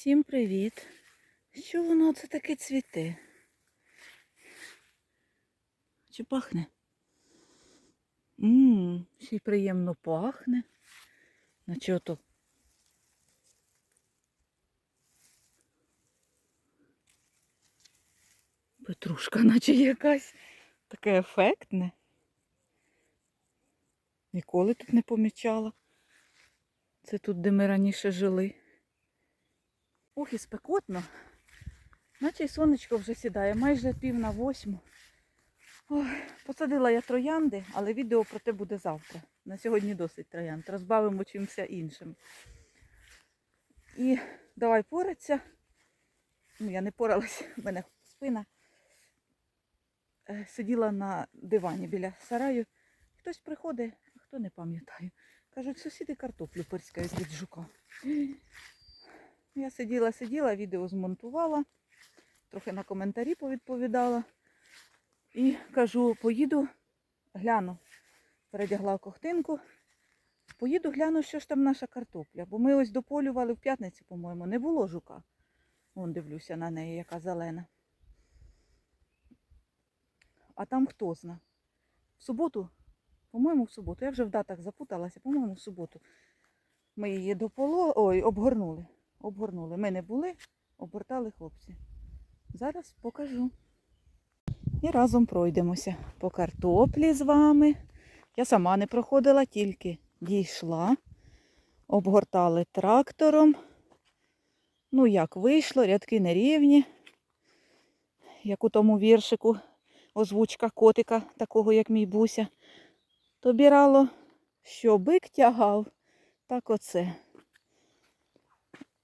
Всім привіт! Що воно це таке цвіте? Чи пахне? Ммм, ще й приємно пахне. Наче ото. Петрушка, наче якась. Таке ефектне. Ніколи тут не помічала. Це тут, де ми раніше жили. Ох, і спекотно. Наче й сонечко вже сідає, майже пів на восьму. Ой, посадила я троянди, але відео про те буде завтра. На сьогодні досить троянд. Розбавимо чимся іншим. І давай поратися. Ну, я не поралась, в мене спина. Е, Сиділа на дивані біля сараю. Хтось приходить, хто не пам'ятає. Кажуть, сусіди картоплю пирскають від жука. Я сиділа, сиділа, відео змонтувала, трохи на коментарі повідповідала. І кажу, поїду, гляну. Передягла ковтинку. Поїду, гляну, що ж там наша картопля. Бо ми ось дополювали в п'ятницю, по-моєму, не було жука. Вон дивлюся на неї, яка зелена. А там хто зна. В суботу, по-моєму, в суботу. Я вже в датах запуталася, по-моєму, в суботу. Ми її дополо... Ой, обгорнули. Обгорнули. Ми не були, обгортали хлопці. Зараз покажу. І разом пройдемося по картоплі з вами. Я сама не проходила, тільки дійшла. Обгортали трактором. Ну, як вийшло, рядки нерівні. Як у тому віршику озвучка котика, такого як мій буся. То бірало, що бик тягав, так оце.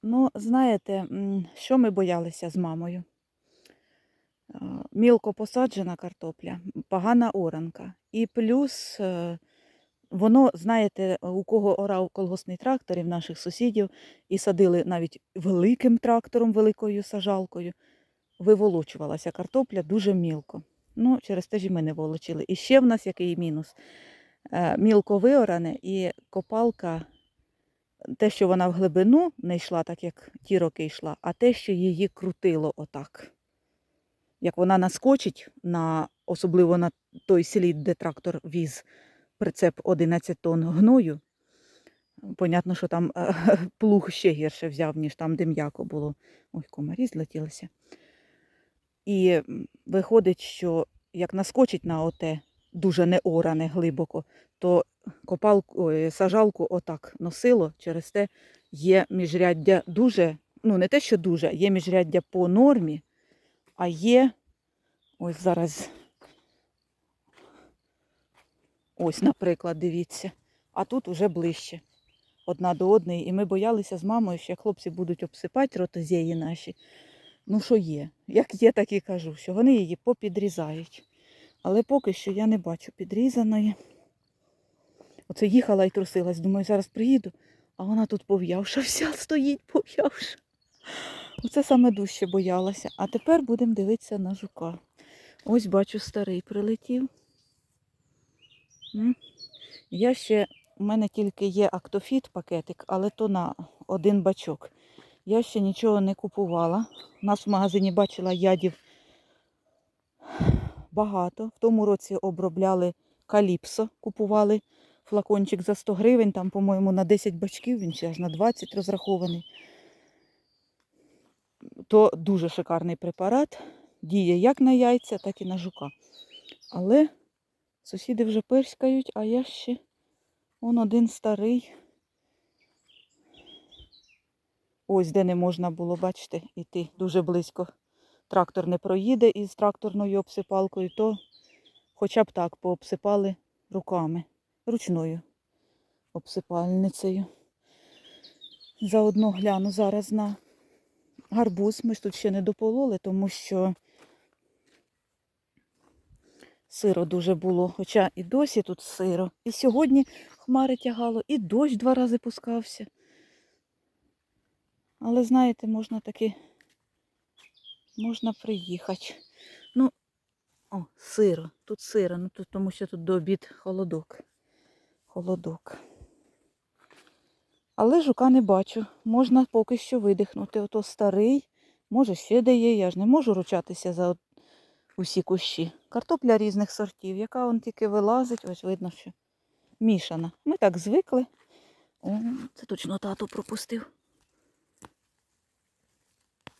Ну, знаєте, що ми боялися з мамою? Мілко посаджена картопля, погана оранка. І плюс е, воно, знаєте, у кого орав колгосний трактор і в наших сусідів, і садили навіть великим трактором, великою сажалкою, виволочувалася картопля дуже мілко. Ну, через те ж і ми не волочили. І ще в нас який мінус. Е, Мілко виоране і копалка те, що вона в глибину не йшла так, як ті роки йшла, а те, що її крутило отак. Як вона наскочить, на, особливо на той слід, де трактор віз прицеп 11 тонн гною. Понятно, що там е, плуг ще гірше взяв, ніж там, де м'яко було. Ой, комарі злетілися. І виходить, що як наскочить на оте дуже неоране глибоко, то копалку, сажалку отак носило, через те є міжряддя дуже, ну не те, що дуже, є міжряддя по нормі, а є, ось зараз, ось, наприклад, дивіться, а тут уже ближче одна до одної. І ми боялися з мамою, що як хлопці будуть обсипати ротозеї наші. Ну, що є? Як є, так і кажу, що вони її попідрізають. Але поки що я не бачу підрізаної. Оце їхала і трусилась. Думаю, зараз приїду, а вона тут пов'явша вся стоїть, пов'явша. Оце саме дужче боялася. А тепер будемо дивитися на жука. Ось бачу, старий прилетів. Я ще, у мене тільки є актофіт пакетик, але то на один бачок. Я ще нічого не купувала. У нас в магазині бачила ядів багато. В тому році обробляли каліпсо, купували флакончик за 100 гривень, там, по-моєму, на 10 бачків, він ще аж на 20 розрахований. То дуже шикарний препарат. Діє як на яйця, так і на жука. Але сусіди вже пирскають, а я ще он один старий. Ось де не можна було, бачите, іти дуже близько. Трактор не проїде із тракторною обсипалкою, то хоча б так пообсипали руками, ручною обсипальницею. Заодно гляну зараз на гарбуз. Ми ж тут ще не допололи, тому що сиро дуже було, хоча і досі тут сиро. І сьогодні хмари тягало, і дощ два рази пускався. Але знаєте, можна таки можна приїхати. Ну, о, сиро. Тут сиро, ну тут, тому що тут до обід холодок. Холодок. Але жука не бачу. Можна поки що видихнути. Ото старий, може ще де є, я ж не можу ручатися за усі кущі. Картопля різних сортів, яка он тільки вилазить, ось видно, що мішана. Ми так звикли. О, це точно тато пропустив.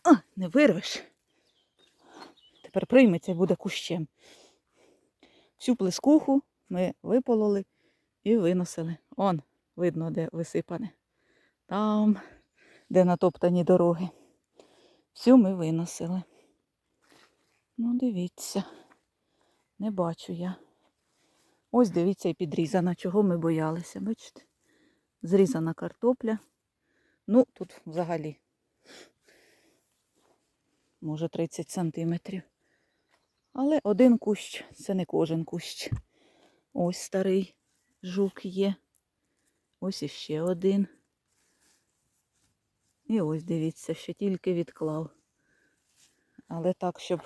А, не вирвеш. Тепер прийметься і буде кущем. Всю плескуху ми випололи і виносили. Он, видно, де висипане. Там, де натоптані дороги. Всю ми виносили. Ну, дивіться, не бачу я. Ось дивіться і підрізана, чого ми боялися, бачите? Зрізана картопля. Ну, тут взагалі, може, 30 сантиметрів. Але один кущ, це не кожен кущ. Ось старий жук є. Ось іще один. І ось дивіться, що тільки відклав. Але так, щоб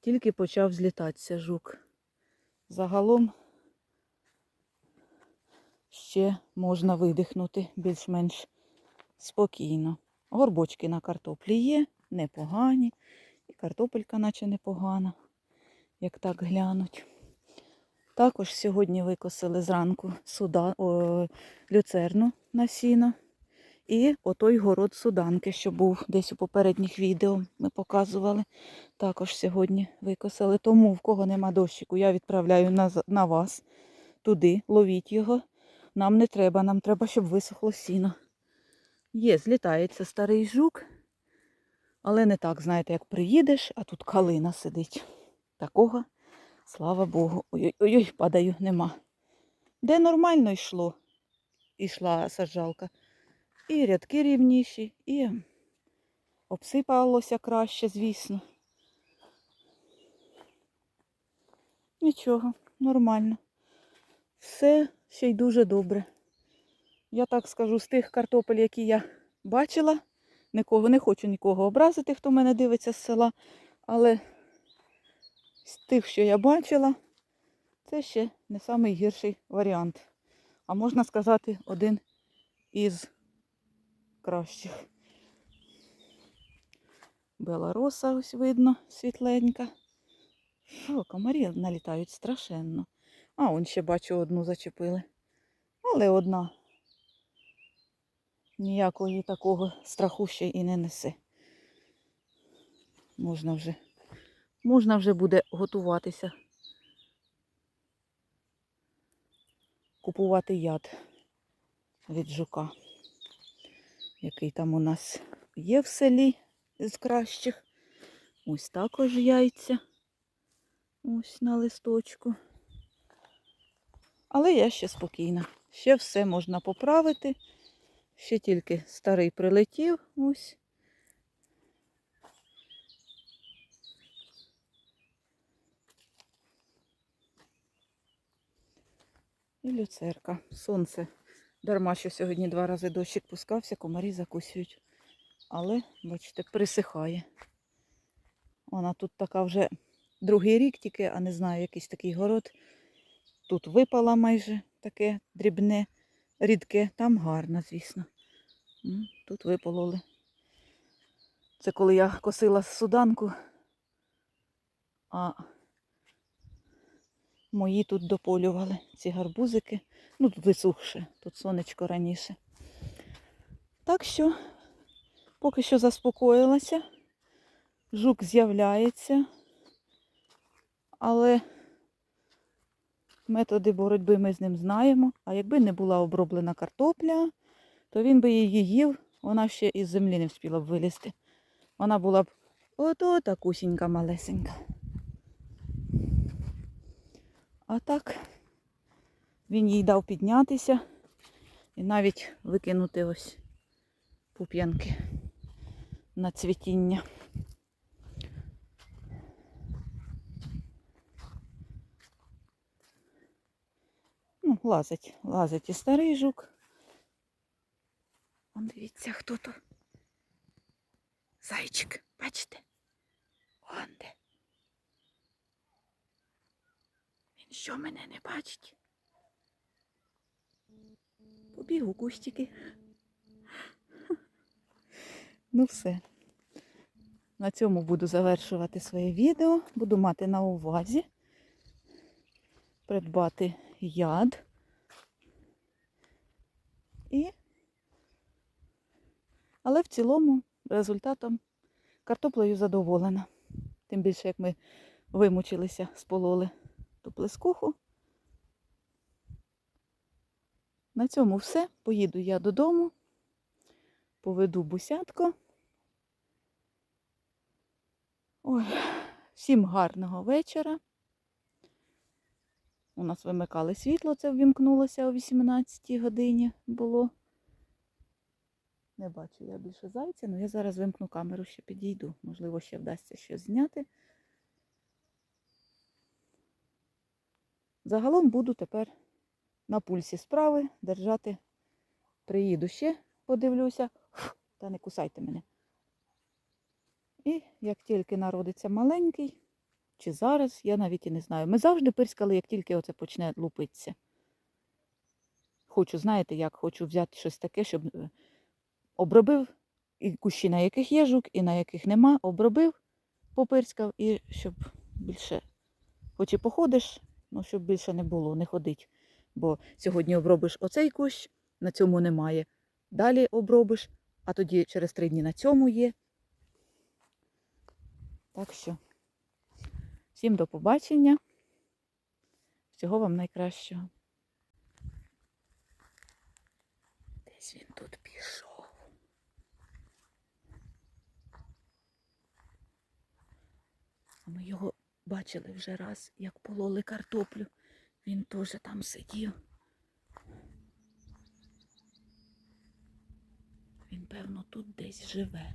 тільки почав злітатися жук. Загалом ще можна видихнути більш-менш спокійно. Горбочки на картоплі є, непогані. І картопелька наче непогана, як так глянуть. Також сьогодні викосили зранку суда, о, люцерну на сіно. І отой город суданки, що був десь у попередніх відео, ми показували. Також сьогодні викосили. Тому в кого нема дощику, я відправляю на, на вас туди, ловіть його. Нам не треба, нам треба, щоб висохло сіно. Є, злітається старий жук, але не так, знаєте, як приїдеш, а тут калина сидить. Такого, слава Богу. Ой-ой-ой, падаю, нема. Де нормально йшло, йшла саджалка. І рядки рівніші, і обсипалося краще, звісно. Нічого, нормально. Все ще й дуже добре. Я так скажу, з тих картопель, які я бачила, нікого не хочу нікого образити, хто мене дивиться з села, але з тих, що я бачила, це ще не найгірший варіант. А можна сказати, один із кращих. Белороса ось видно, світленька. Що, комарі налітають страшенно. А, он ще бачу одну зачепили. Але одна. Ніякого такого страху ще і не несе. Можна вже, можна вже буде готуватися. Купувати яд від жука який там у нас є в селі з кращих. Ось також яйця. Ось на листочку. Але я ще спокійна. Ще все можна поправити. Ще тільки старий прилетів. Ось. І люцерка. Сонце Дарма, що сьогодні два рази дощик пускався, комарі закусюють. Але, бачите, присихає. Вона тут така вже другий рік тільки, а не знаю, якийсь такий город. Тут випала майже таке дрібне, рідке, там гарно, звісно. Тут випололи. Це коли я косила суданку, а мої тут дополювали ці гарбузики. Ну, тут висухше, тут сонечко раніше. Так що, поки що заспокоїлася. Жук з'являється, але методи боротьби ми з ним знаємо. А якби не була оброблена картопля, то він би її їв, вона ще із землі не встигла б вилізти. Вона була б ото такусінька малесенька. А так. Він їй дав піднятися і навіть викинути ось пуп'янки на цвітіння. Ну, лазить, лазить і старий жук. Вон дивіться, хто то. Зайчик, бачите? Вон де. Він що мене не бачить? Побіг у кустики. Ну все. На цьому буду завершувати своє відео. Буду мати на увазі придбати яд. І... Але в цілому результатом картоплею задоволена. Тим більше, як ми вимучилися, спололи ту плескуху. На цьому все. Поїду я додому, поведу бусятко. Ой, всім гарного вечора. У нас вимикали світло, це ввімкнулося о 18 годині було. Не бачу я більше зайця, але я зараз вимкну камеру, ще підійду. Можливо, ще вдасться щось зняти. Загалом буду тепер на пульсі справи держати. Приїду ще, подивлюся. Та не кусайте мене. І як тільки народиться маленький, чи зараз, я навіть і не знаю. Ми завжди пирскали, як тільки оце почне лупитися. Хочу, знаєте, як хочу взяти щось таке, щоб е, обробив і кущі, на яких є жук, і на яких нема, обробив, попирскав, і щоб більше, хоч і походиш, ну щоб більше не було, не ходить. Бо сьогодні обробиш оцей кущ, на цьому немає. Далі обробиш, а тоді через три дні на цьому є. Так що, всім до побачення. Всього вам найкращого. Десь він тут пішов. Ми його бачили вже раз, як пололи картоплю. Він теж там сидів. Він, певно, тут десь живе.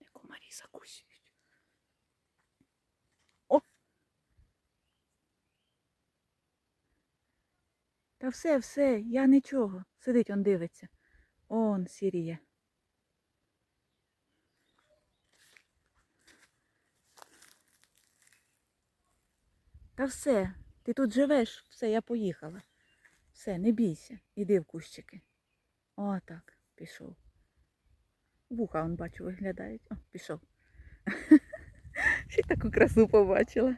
Де комарі закусюють. Та все, все, я нічого. Сидить, он дивиться. Он сіріє. Та все, ти тут живеш, все, я поїхала. Все, не бійся, іди в кущики. О, так, пішов. Вуха, он бачу, виглядають. О, пішов. Ще таку красу побачила.